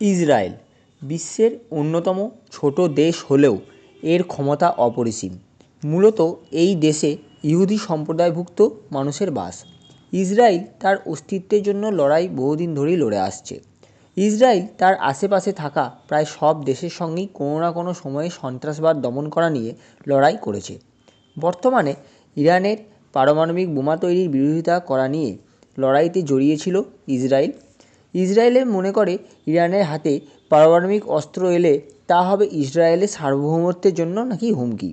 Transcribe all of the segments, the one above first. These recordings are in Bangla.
ইসরায়েল, বিশ্বের অন্যতম ছোট দেশ হলেও এর ক্ষমতা অপরিসীম। মূলত এই দেশে ইহুদি সম্প্রদায়ভুক্ত মানুষের বাস। ইসরায়েল তার অস্তিত্বের জন্য লড়াই বহুদিন ধরেই লড়ে আসছে। ইসরায়েল তার আশেপাশে থাকা প্রায় সব দেশের সঙ্গেই কোনো না কোনো সময়ে সন্ত্রাসবাদ দমন করা নিয়ে লড়াই করেছে। বর্তমানে ইরানের পারমাণবিক বোমা তৈরির বিরোধিতা করা নিয়ে লড়াইতে জড়িয়েছিল ইসরায়েল মনে করে ইরানের হাতে পারমাণবিক অস্ত্র এলে তা হবে ইসরায়েলের সার্বভৌমত্বের জন্য নাকি হুমকি।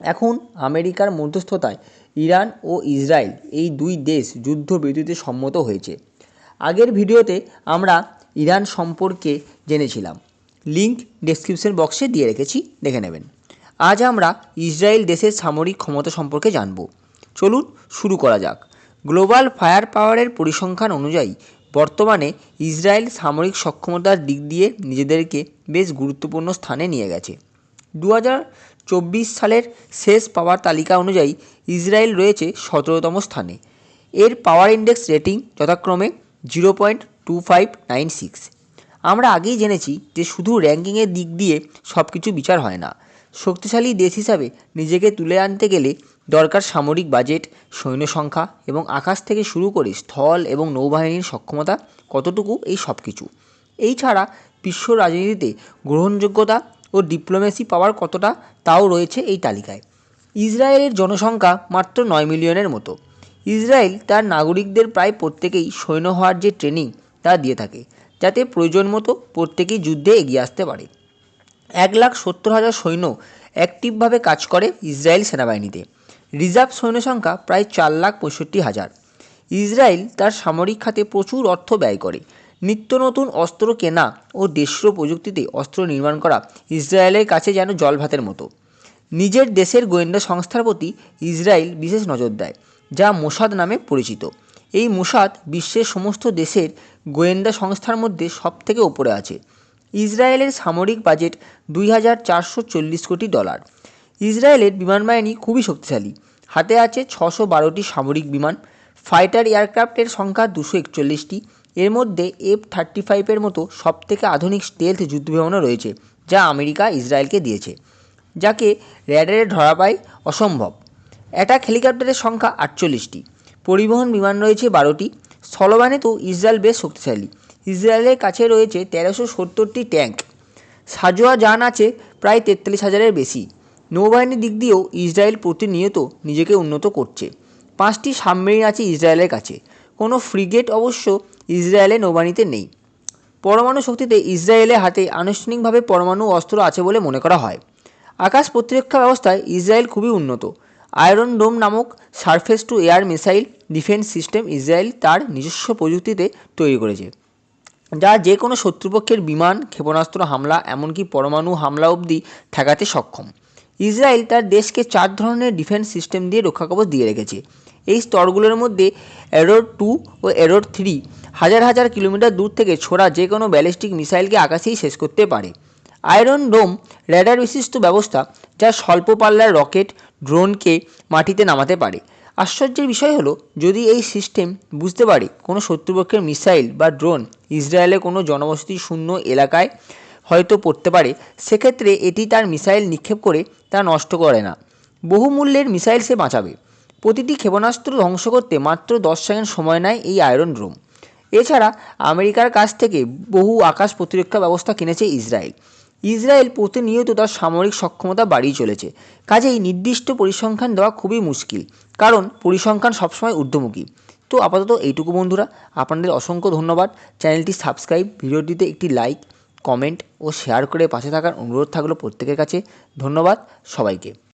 এখন আমেরিকার মধ্যস্থতায় ইরান ও ইসরায়েল এই দুই দেশ যুদ্ধ যুদ্ধবিরতিতে সম্মত হয়েছে। আগের ভিডিওতে আমরা ইরান সম্পর্কে জেনেছিলাম। লিঙ্ক ডেসক্রিপশন বক্সে দিয়ে রেখেছি, দেখে নেবেন। আজ আমরা ইসরায়েল দেশের সামরিক ক্ষমতা সম্পর্কে জানব। চলুন শুরু করা যাক। গ্লোবাল ফায়ার পাওয়ারের পরিসংখ্যান অনুযায়ী বর্তমানে ইসরায়েল সামরিক সক্ষমতার দিক দিয়ে নিজেদেরকে বেশ গুরুত্বপূর্ণ স্থানে নিয়ে গেছে। দু হাজার চব্বিশ সালের শেষ পাওয়ার তালিকা অনুযায়ী ইসরায়েল রয়েছে সতেরোতম স্থানে। এর পাওয়ার ইন্ডেক্স রেটিং যথাক্রমে zero point two five nine six আমরা আগেই জেনেছি যে শুধু র্যাঙ্কিংয়ের দিক দিয়ে সব কিছু বিচার হয় না শক্তিশালী দেশ হিসাবে নিজেকে তুলে আনতে গেলে দরকার সামরিক বাজেট, সৈন্য সংখ্যা এবং আকাশ থেকে শুরু করে স্থল এবং নৌবাহিনীর সক্ষমতা কতটুকু এই সব কিছু এই ছাড়া বিশ্ব রাজনীতিতে গ্রহণযোগ্যতা ও ডিপ্লোমেসি পাওয়ার কতটা তাও রয়েছে এই তালিকায়। ইসরায়েলের জনসংখ্যা মাত্র নয় মিলিয়নের মতো। ইসরায়েল তার নাগরিকদের প্রায় প্রত্যেকেই সৈন্য হওয়ার যে ট্রেনিং তা দিয়ে থাকে, যাতে প্রয়োজন মতো প্রত্যেকেই যুদ্ধে এগিয়ে আসতে পারে। এক লাখ সত্তর হাজার সৈন্য অ্যাক্টিভভাবে কাজ করে ইসরায়েল সেনাবাহিনীতে। রিজার্ভ সৈন্য সংখ্যা প্রায় চার লাখ পঁয়ষট্টি হাজার। ইসরায়েল তার সামরিক খাতে প্রচুর অর্থ ব্যয় করে। নিত্য নতুন অস্ত্র কেনা ও দেশীয় প্রযুক্তিতে অস্ত্র নির্মাণ করা ইসরায়েলের কাছে যেন জল ভাতের মতো। নিজের দেশের গোয়েন্দা সংস্থার প্রতি ইসরায়েল বিশেষ নজর দেয়, যা মোসাদ নামে পরিচিত। এই মোসাদ বিশ্বের সমস্ত দেশের গোয়েন্দা সংস্থার মধ্যে সবথেকে ওপরে আছে। ইসরায়েলের সামরিক বাজেট দুই হাজার চারশো চল্লিশ কোটি ডলার। ইসরায়েলের বিমান বাহিনী খুবই শক্তিশালী। হাতে আছে ছশো বারোটি সামরিক বিমান। ফাইটার এয়ারক্রাফটের সংখ্যা দুশো একচল্লিশটি। এর মধ্যে এফ থার্টি ফাইভের মতো সবথেকে আধুনিক স্টেলথ যুদ্ধবিমানও রয়েছে, যা আমেরিকা ইসরায়েলকে দিয়েছে, যাকে র্যাডারে ধরা পায় অসম্ভব। অ্যাটাক হেলিকপ্টারের সংখ্যা আটচল্লিশটি। পরিবহন বিমান রয়েছে বারোটি। স্থলবাহিনীতেও ইসরায়েল বেশ শক্তিশালী। ইসরায়েলের কাছে রয়েছে তেরোশো সত্তরটি ট্যাঙ্ক। সাজোয়া যান আছে প্রায় তেতাল্লিশ হাজারের বেশি। নৌবাহিনীর দিক দিয়েও ইসরায়েল প্রতিনিয়ত নিজেকে উন্নত করছে। পাঁচটি সাবমেরিন আছে ইসরায়েলের কাছে। কোনো ফ্রিগেট অবশ্য ইসরায়েলের নৌবাহিনীতে নেই। পরমাণু শক্তিতে ইসরায়েলের হাতে আনুষ্ঠানিকভাবে পরমাণু অস্ত্র আছে বলে মনে করা হয়। আকাশ প্রতিরক্ষা ব্যবস্থায় ইসরায়েল খুবই উন্নত। আয়রন ডোম নামক surface to air missile defence system Israel তার নিজস্ব প্রযুক্তিতে তৈরি করেছে। যা যে কোনো শত্রুপক্ষের বিমান, ক্ষেপণাস্ত্র হামলা, এমনকি পরমাণু হামলা অবধি ঠেকাতে সক্ষম। ইসরায়েল তার দেশকে চার ধরনের ডিফেন্স সিস্টেম দিয়ে রক্ষাকবচ দিয়ে রেখেছে। এই স্তরগুলোর মধ্যে এরোর টু ও এরোর থ্রি হাজার হাজার কিলোমিটার দূর থেকে ছোড়া যে কোনো ব্যালিস্টিক মিসাইলকে আকাশেই শেষ করতে পারে। আয়রন ডোম র্যাডার বিশিষ্ট ব্যবস্থা যা স্বল্প পাল্লার রকেট, ড্রোনকে মাটিতে নামাতে পারে। আশ্চর্যের বিষয় হলো, যদি এই সিস্টেম বুঝতে পারে কোনো শত্রুপক্ষের মিসাইল বা ড্রোন ইসরায়েলের কোনো জনবসতি শূন্য এলাকায় হয়তো পড়তে পারে, সেক্ষেত্রে এটি তার মিসাইল নিক্ষেপ করে তা নষ্ট করে না। বহুমূল্যের মিসাইল সে বাঁচাবে। প্রতিটি ক্ষেপণাস্ত্র ধ্বংস করতে মাত্র দশ সেকেন্ড সময় নেয় এই আয়রন ড্রোম এছাড়া আমেরিকার কাছ থেকে বহু আকাশ প্রতিরক্ষা ব্যবস্থা কিনেছে ইসরায়েল। ইসরায়েল প্রতিনিয়ত তার সামরিক সক্ষমতা বাড়িয়ে চলেছে। কাজেই নির্দিষ্ট পরিসংখ্যান দেওয়া খুবই মুশকিল, কারণ পরিসংখ্যান সবসময় ঊর্ধ্বমুখী। তো আপাতত এইটুকু বন্ধুরা, আপনাদের অসংখ্য ধন্যবাদ। চ্যানেলটি সাবস্ক্রাইব, ভিডিওটিতে একটি লাইক, কমেন্ট ও শেয়ার করে পাশে থাকার অনুরোধ থাকল প্রত্যেকের কাছে। ধন্যবাদ সবাইকে।